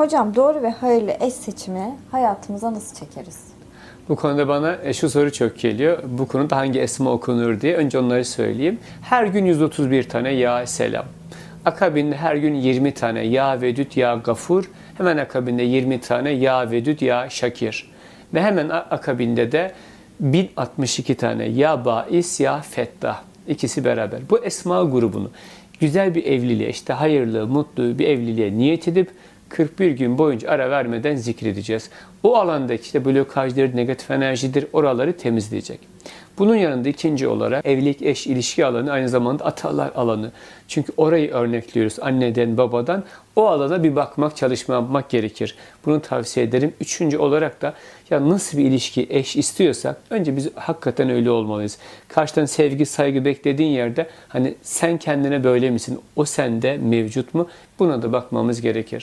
Hocam doğru ve hayırlı eş seçimi hayatımıza nasıl çekeriz? Bu konuda bana e, şu soru çok geliyor. Bu konuda hangi esma okunur diye. Önce onları söyleyeyim. Her gün 131 tane ya selam. Akabinde her gün 20 tane ya vedüt ya gafur. Hemen akabinde 20 tane ya vedüt ya şakir. Ve hemen akabinde de 1062 tane ya bais ya fettah. İkisi beraber. Bu esma grubunu güzel bir evliliğe, işte hayırlı, mutlu bir evliliğe niyet edip 41 gün boyunca ara vermeden zikredeceğiz. O alandaki işte blokajdır, negatif enerjidir oraları temizleyecek. Bunun yanında ikinci olarak evlilik, eş, ilişki alanı aynı zamanda atalar alanı. Çünkü orayı örnekliyoruz anneden, babadan. O alana bir bakmak, çalışma yapmak gerekir. Bunu tavsiye ederim. Üçüncü olarak da ya nasıl bir ilişki, eş istiyorsak önce biz hakikaten öyle olmalıyız. Karşıdan sevgi, saygı beklediğin yerde hani sen kendine böyle misin, o sende mevcut mu? Buna da bakmamız gerekir.